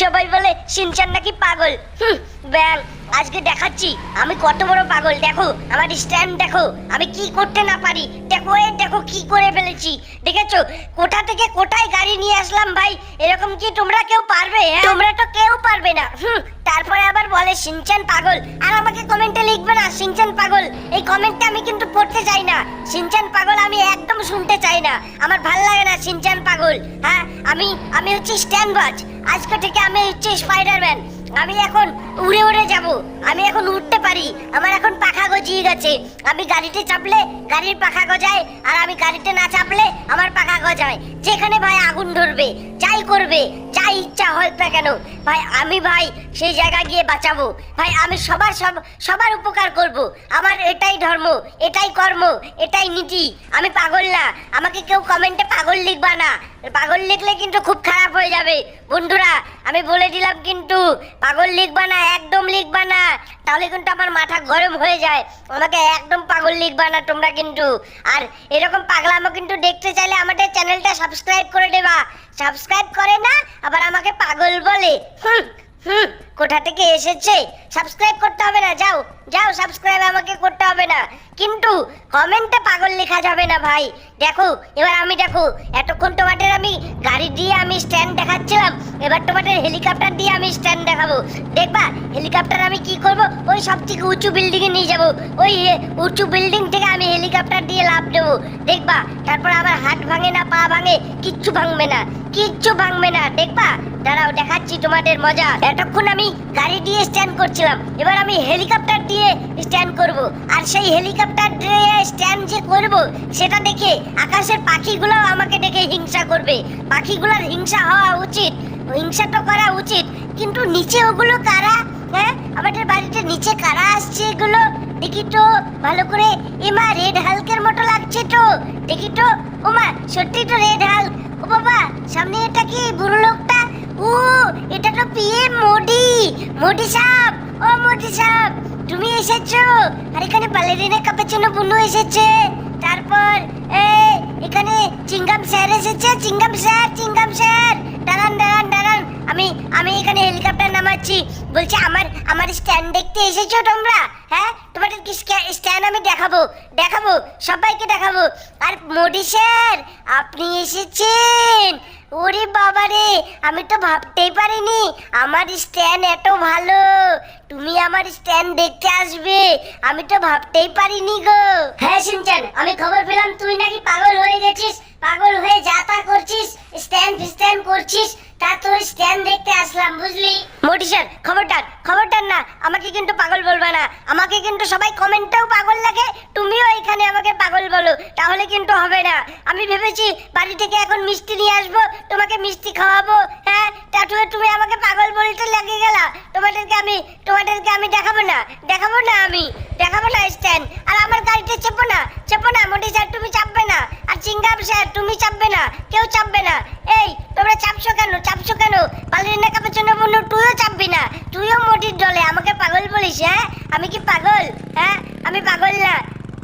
সবাই বলে সিনচান নাকি পাগল। হুম। ব্যাং আজকে দেখাচ্ছি। আমি কত বড় পাগল দেখো আমার স্ট্যান্ড দেখো। আমি কি করতে না পারি? দেখো এ দেখো কি করে ফেলেছি। দেখেছ? কোথা থেকে কোথায় গাড়ি নিয়ে আসলাম ভাই? এরকম কি তোমরা কেউ পারবে হ্যাঁ? তোমরা তো কেউ পারবে না। হুম। তারপরে আবার বলে সিনচান পাগল। আর আমাকে কমেন্টে লিখবে না সিনচান পাগল। এই কমেন্টটা আমি কিন্তু পড়তে চাই না। সিনচান পাগল আমি একদম শুনতে চাই না। আমার ভালো লাগে না সিনচান পাগল। হ্যাঁ আমি আমি হচ্ছে স্ট্যান্ড বাজ আজকে থেকে আমি হচ্ছে স্পাইডারম্যান আমি এখন উড়ে উড়ে যাব। আমি এখন উঠতে পারি। আমার এখন পাখা গজিয়ে গেছে। আমি গাড়িতে চাপলে গাড়ির পাখা গজায়, আর আমি গাড়িতে না চাপলে আমার পাখা গজায়। যেখানে ভাই আগুন ধরবে, যাই করবে, যাই ইচ্ছা হয় না কেন, ভাই আমি ভাই সেই জায়গায় গিয়ে বাঁচাবো। ভাই আমি সবার সব, সবার উপকার করব। আমার এটাই ধর্ম, এটাই কর্ম, এটাই নীতি। আমি পাগল না। আমাকে কেউ কমেন্টে পাগল লিখবা না। পাগল লিখলে কিন্তু খুব খারাপ হয়ে যাবে। বন্ধুরা, আমি বলে দিলাম কিন্তু পাগল লিখবা না একদম লিখবা না। তাহলে কিন্তু আমার মাথা গরম হয়ে যায়। আমাকে একদম পাগল লিখবা না তোমরা কিন্তু। আর এরকম পাগলামো কিন্তু দেখতে চাইলে আমাদের চ্যানেলটা সাবস্ক্রাইব করে দেবা। সাবস্ক্রাইব করে না, আবার আমাকে পাগল বলে। হুম। হুম, কোথা থেকে এসেছে? সাবস্ক্রাইব করতে হবে না, যাও যাও সাবস্ক্রাইব আমাকে করতে হবে না। কিন্তু কমেন্টে পাগল লেখা যাবে না ভাই। দেখো, এবার আমি দেখো, এতক্ষণ তোমাদের আমি গাড়ি দিয়ে আমি স্ট্যান্ড দেখাচ্ছিলাম, এবার তোমাদের হেলিকপ্টার দিয়ে আমি স্ট্যান্ড দেখাবো। দেখবা হেলিকপ্টার আমি কি করব? ওই সব থেকে উঁচু বিল্ডিং এ নিয়ে যাব। ওই উঁচু বিল্ডিং থেকে আমি হেলিকপ্টার দিয়ে লাভ দেবো। দেখবা, তারপর আমার হাত ভাঙে না, পা ভাঙে, কিচ্ছু ভাঙবে না, কিচ্ছু ভাঙবে না। দেখবা, দাঁড়াও, দেখাচ্ছি তোমাদের মজা। এতক্ষণ আমি গাড়ি দিয়ে স্ট্যান্ড করছিলাম। এবার আমি হেলিকপ্টার দিয়ে স্ট্যান্ড করব। আর সেই হেলিকপ্টার দিয়ে স্ট্যান্ড যে করব, সেটা দেখে আকাশের পাখিগুলো আমাকে দেখে হিংসা করবে। পাখিগুলোর হিংসা হওয়া উচিত, হিংসা তো করা উচিত, কিন্তু নিচে ওগুলো কারা হ্যাঁ আমাদের বাড়িতে নিচে কারা আসছে এগুলো? দেখি তো, ভালো করে। এমা রেড হালকের মতো লাগছে তো। দেখি তো ওমা সত্যি তো রেড হাল্ক ও বাবা, সামনে এটা কি বুড়ো লোকটা? ও, এটা তো পিএম মোদি মোদি সাহেব ও মোদি সাহেব তুমি এসেছ? আর এখানে বালেরিনা কাপাচিনো বুনু এসেছে। তারপর এই এখানে চিঙ্গাম স্যার এসেছে। চিঙ্গাম স্যার চিঙ্গাম স্যার। দাঁড়ান দাঁড়ান দাঁড়ান। আমি আমি এখানে হেলিকপ্টার নামাচ্ছি বলছি, আমার আমার স্ট্যান্ড দেখতে এসেছ তোমরা? হ্যাঁ? তোমাদের কি স্ট্যান্ড আমি দেখাবো? দেখাবো? সবাইকে দেখাবো? আর মোদি স্যার, আপনি এসেছেন? ওরে বাবা রে আমি তো ভাবতেই পারিনি। আমার স্ট্যান্ড এত ভালো। তুমি আমার স্ট্যান্ড দেখতে আসবে। আমি তো ভাবতেই পারিনি গো। হ্যাঁ সিনচান, আমি খবর পেলাম। তুই নাকি পাগল হয়ে গেছিস? পাগল হয়ে যা তা করছিস স্ট্যান্ড স্ট্যান্ড করছিস, তা তোর স্ট্যান্ড দেখতে আসলাম, বুঝলি? মোটি স্যার খবরদার খবরদার না, আমাকে কিন্তু পাগল বলবা না। আমাকে কিন্তু সবাই কমেন্টেও পাগল লাগে, তুমিও এখানে আমাকে পাগল বলো, তাহলে কিন্তু হবে না। আমি ভেবেছি বাড়ি থেকে এখন মিষ্টি নিয়ে আসব, তোমাকে মিষ্টি খাওয়াবো হ্যাঁ? তারপরে তুমি আমাকে পাগল বলতে লেগে গেলা। তোমাদেরকে আমি তোমাদেরকে আমি দেখাবো না দেখাবো না আমি, দেখাবো না স্ট্যান্ড আর আমার গাড়িতে চেপো না চেপো না মোটি স্যার তুমি চাপবে আর স্যার, তুমি চাপবে না, কেউ চাপবে না। এই, তোমরা চাপছো কেন? চাপছো কেন? পালিয়ে কাপের জন্য বন্ধু, তুইও চাপবি না। তুইও মোটির দলে, আমাকে পাগল বলিস হ্যাঁ? আমি কি পাগল? হ্যাঁ? আমি পাগল না।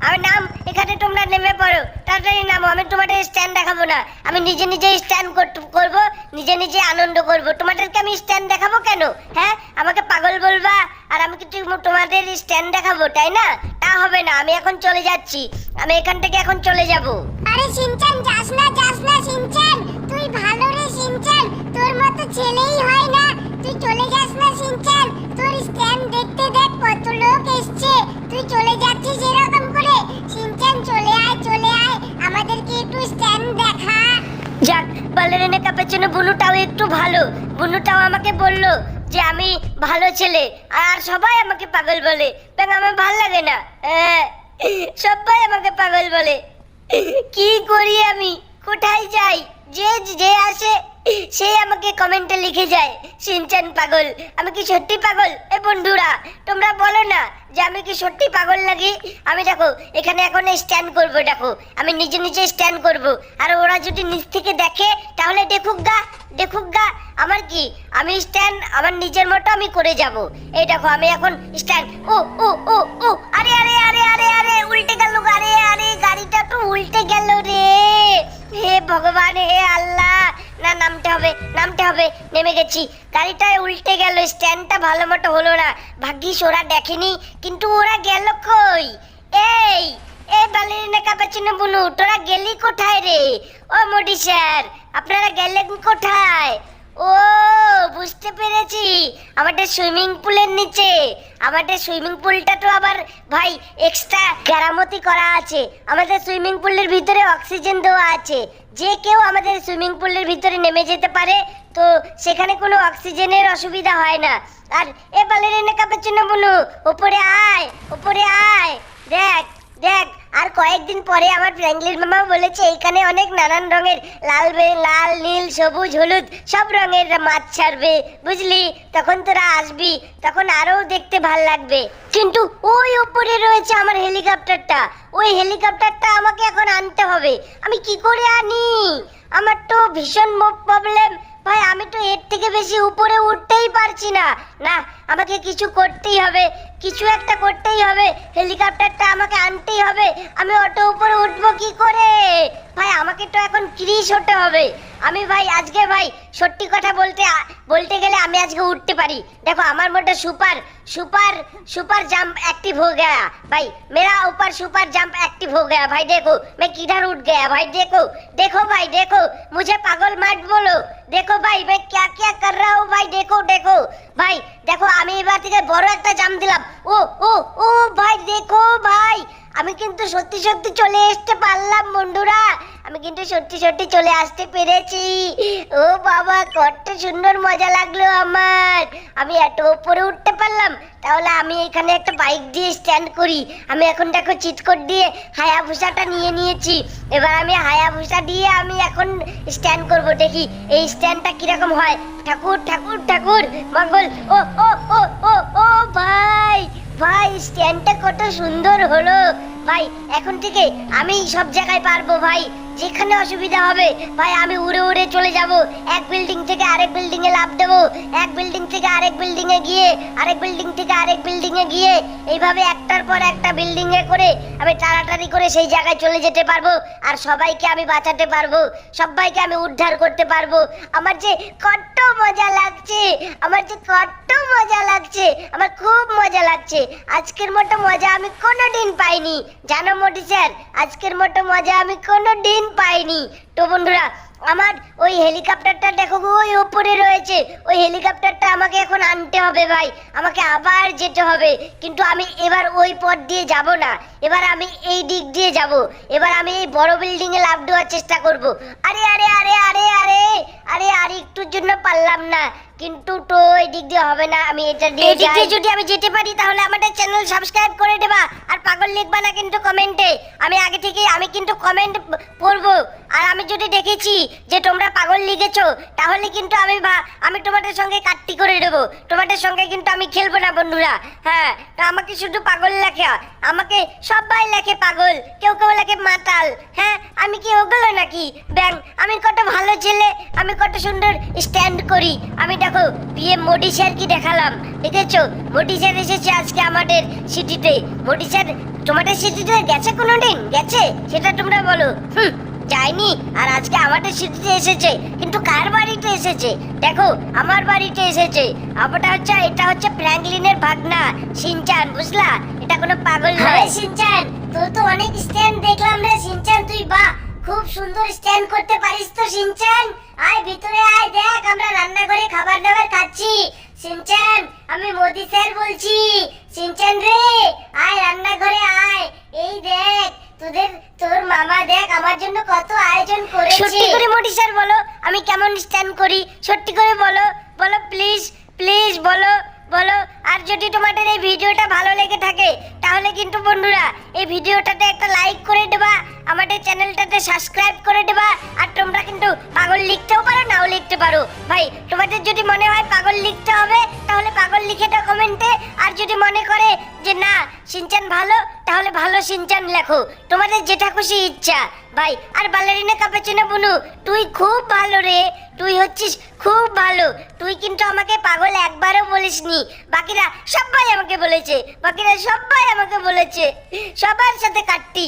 আমার নাম, এখানে তোমরা নেমে পড়ো। তাড়াতাড়ি নামো, আমি তোমাদের স্ট্যান্ড দেখাবো না। আমি নিজে নিজে স্ট্যান্ড করব, নিজে নিজে আনন্দ করব। তোমাদেরকে আমি স্ট্যান্ড দেখাবো কেন? হ্যাঁ? আমাকে পাগল বলবা? আর আমি কি তুম- তোমাদের স্ট্যান্ড দেখাবো তাই না? তা হবে না আমি এখন চলে যাচ্ছি। আমি এখান থেকে এখন চলে যাব। আরে সিনচান যাস না যাস না সিনচান। তুই ভালো রে সিনচান। তোর মতো ছেলেই হয় না। তুই চলে যাস না সিনচান। তোর স্ট্যান্ড দেখতে দেখ কত লোক এসছে। তুই চলে যাচ্ছিস এরকম করে? সিনচান চলে আয় চলে আয়। আমাদেরকে একটু স্ট্যান্ড দেখা। যাক বালেরিনা কাপের বুনুটাও একটু ভালো। বুনুটাও আমাকে বলল যে আমি ভালো ছেলে। আর সবাই আমাকে পাগল বলে। ব্যাং আমার ভালো লাগে না। হ্যাঁ, সবাই আমাকে পাগল বলে। কি করি আমি? কোথায় যাই? যে যে আসে সে আমাকে কমেন্টে লিখে যায়, সিনচান পাগল, আমি কি সত্যি পাগল? এ বন্ধুরা, তোমরা বলো না যে আমি কি সত্যি পাগল লাগি আমি দেখো, এখানে এখন স্ট্যান্ড করব, দেখো, আমি নিজে নিজে স্ট্যান্ড করব। আর ওরা যদি নিচ থেকে দেখে, তাহলে দেখুক গা দেখুক গা, আমার কি? আমি স্ট্যান্ড আমার নিজের মতো আমি করে যাব। এই দেখো, আমি এখন স্ট্যান্ড ও ও ও ও, আরে আরে আরে আরে আরে, উল্টে গেল আরে আরে, গাড়িটা তো উল্টে গেল রে। হে ভগবান, হে আল্লাহ। না, নামতে হবে নামতে হবে। নেমে গেছি। গাড়িটা উল্টে গেল, স্ট্যান্ডটা ভালো মতো হলো না। ভাগ্যিস ওরা দেখেনি, কিন্তু ওরা গেল কই? এই এই বালিরিনা কাপাচিনো বুনু তোরা গেলি কোথায় রে? ও মোডি স্যার, আপনারা গেলেন কোথায়? ও, বুঝতে পেরেছি। আমাদের সুইমিং পুলের নিচে। আমাদের সুইমিং পুলটা তো আবার ভাই এক্সট্রা কেরামতি করা আছে। আমাদের সুইমিং পুলের ভিতরে অক্সিজেন দেওয়া আছে। যে কেউ আমাদের সুইমিং পুলের ভিতরে নেমে যেতে পারে, তো সেখানে কোনো অক্সিজেনের অসুবিধা হয় না। আর এ বালেরিনা কাপের জন্য বলু ওপরে আয় ওপরে আয়। দেখ দেখ আর কয়েকদিন পরে আমার ফ্র্যাঙ্কলিন মামা বলেছে এখানে অনেক নানান রঙের লাল লাল, নীল, সবুজ, হলুদ, সব রঙের মাছ ছাড়বে, বুঝলি? তখন তোরা আসবি, তখন আরও দেখতে ভালো লাগবে। কিন্তু ওই উপরে রয়েছে আমার হেলিকপ্টারটা। ওই হেলিকপ্টারটা আমাকে এখন আনতে হবে। আমি কি করে আনি? আমার তো ভীষণ প্রবলেম ভাই, আমি তো এর থেকে বেশি উপরে উঠতেই পারছি না। না, আমাকে কিছু করতেই হবে। কিছু একটা করতেই হবে হেলিকপ্টারটা আমাকে আনতেই হবে আমি অটো উপরে উঠবো কি করে ভাই আমাকে তো এখন ক্রিস হতে হবে আমি ভাই আজকে ভাই সত্যি কথা বলতে বলতে গেলে আমি আজকে উঠতে পারি দেখো আমার মধ্যে super super super jump active हो गया भाई मेरा ऊपर सुपर जंप एक्टिव हो गया भाई देखो मैं किधर उठ गया भाई देखो देखो भाई देखो मुझे पागल मत बोलो देखो भाई मैं क्या क्या कर रहा हूँ भाई देखो देखो ভাই দেখো, আমি এবার থেকে বড় একটা জাম দিলাম। ও ও ও ভাই, দেখো ভাই, আমি কিন্তু সত্যি সত্যি চলে আসতে পারলাম বন্ধুরা। আমি কিন্তু সত্যি সত্যি চলে আসতে পেরেছি। ও বাবা, কত সুন্দর মজা লাগল আমার। আমি এত উপরে উঠতে পারলাম আমি এখানে একটা বাইক দিয়ে স্ট্যান্ড করি। আমি এখন দেখো চিৎকট দিয়ে হায়াভুসাটা নিয়ে নিয়েছি। এবার আমি হায়াভুসা দিয়ে আমি এখন স্ট্যান্ড করব। দেখি এই স্ট্যান্ডটা কীরকম হয়। ঠাকুর ঠাকুর ঠাকুর, মঙ্গল। ও ও ও ও ও, ভাই ভাই স্ট্যান্ডটা কত সুন্দর হলো। ভাই, এখন থেকে আমি সব জায়গায় পারব ভাই। যেখানে অসুবিধা হবে, ভাই, আমি উড়ে উড়ে চলে যাব। এক বিল্ডিং থেকে আরেক বিল্ডিং এ লাভ দেবো। এক বিল্ডিং থেকে আরেক বিল্ডিং এ গিয়ে, আরেক বিল্ডিং থেকে আরেক বিল্ডিং এ গিয়ে, এইভাবে একটার পর একটা বিল্ডিং এ করে আমি তাড়াতাড়ি করে সেই জায়গায় চলে যেতে পারব আর সবাইকে আমি বাঁচাতে পারব। সবাইকে আমি উদ্ধার করতে পারব। আমার যে কত মজা লাগছে, আমার যে কত মজা লাগছে, আমার খুব মজা লাগছে। আজকের মতো মজা আমি কোনো দিন পাইনি। জানো মোটি স্যার আজকের মতো মজা আমি কোনো দিন পাইনি। তো বন্ধুরা আমার ওই হেলিকপ্টারটা দেখো গো, ওই উপরে রয়েছে। ওই হেলিকপ্টারটা আমাকে এখন আনতে হবে ভাই। আমাকে আবার যেতে হবে। কিন্তু আমি এবার ওই পথ দিয়ে যাব না। এবার আমি এই দিক দিয়ে যাব। এবার আমি এই বড় বিল্ডিং এ লাভ দেওয়ার চেষ্টা করব। আরে আরে আরে আরে আরে আরে আর একটুর জন্য পারলাম না। কিন্তু তো এই দিক দিয়ে হবে না আমি এটা দিয়ে দিয়ে যদি আমি যেতে পারি তাহলে আমাদের চ্যানেল সাবস্ক্রাইব করে দেবা। আর পাগল লিখবা না কিন্তু কমেন্টে আমি আগে থেকে আমি কিন্তু কমেন্ট পড়ব। আর আমি যদি দেখেছি যে তোমরা পাগল লিখেছো, তাহলে কিন্তু আমি আমি তোমাদের সঙ্গে কাটতি করে দেবো। তোমাদের সঙ্গে কিন্তু আমি খেলব না, বন্ধুরা। হ্যাঁ তো আমাকে শুধু পাগল লেখে। আমাকে সবাই লেখে পাগল, কেউ কেউ লেখে মাতাল। হ্যাঁ আমি কি ওগুলো নাকি? ব্যাং, আমি কত ভালো ছেলে, আমি কত সুন্দর স্ট্যান্ড করি। আমি দেখো, বিয়ে মোদি স্যার কি দেখালাম, দেখেছ? মোদি স্যার এসেছে আজকে আমাদের সিটিতে। মোদি স্যার, তোমাদের সিটিতে গেছে কোনো দিন গেছে? সেটা তোমরা বলো। হুম। যায়নি। আর আজকে আমাদের সিটিতে এসেছে। কিন্তু কার বাড়িতে এসেছে? দেখো, আমার বাড়িতে এসেছে। আমারটা হচ্ছে, এটা হচ্ছে ফ্র্যাঙ্কলিনের ভাগনা। সিনচান, বুঝলা? এটা কোনো পাগল নয়। সিনচান, তোর তো অনেক স্ট্যান্ড দেখলাম রে সিনচান, তুই বাহ! খুব সুন্দর স্ট্যান্ড করতে পারিস তো সিনচান? আয় ভিতরে আয়, দেখ, আমরা রান্নাঘরে খাবার দাবার খাচ্ছি। সিনচান, আমি মোদি স্যার বলছি। সিনচান রে, আয় রান্না রান্নাঘরে আয়। এই দেখ তোদের, তোর মামা দেখ আমার জন্য কত আয়োজন করেছে। সত্যি করে মোদি স্যার বলো, আমি কেমন স্ট্যান্ড করি? সত্যি করে বলো বলো প্লিজ প্লিজ বলো বলো, আর যদি তোমাদের এই ভিডিওটা ভালো লেগে থাকে, তাহলে কিন্তু বন্ধুরা, এই ভিডিওটাতে একটা লাইক করে দেবা, আমাদের চ্যানেলটাতে সাবস্ক্রাইব করে দেবা, আর তোমরা কিন্তু পাগল লিখতেও পারো, নাও লিখতে পারো। ভাই, তোমাদের যদি মনে হয় পাগল লিখতে হবে, তাহলে পাগল লিখে দাও কমেন্টে আর যদি মনে করে যে না সিনচান ভালো, তাহলে ভালো সিনচান লেখো। তোমাদের যেটা খুশি ইচ্ছা। ভাই, আর বালারিনা কাপেচিনো বুনু, তুই খুব ভালো রে। তুই হচ্ছিস খুব ভালো। তুই কিন্তু আমাকে পাগল একবারও বলিসনি। বাকিরা সবাই আমাকে বলেছে। বাকিরা সবাই আমাকে বলেছে। সবার সাথে কাটতি।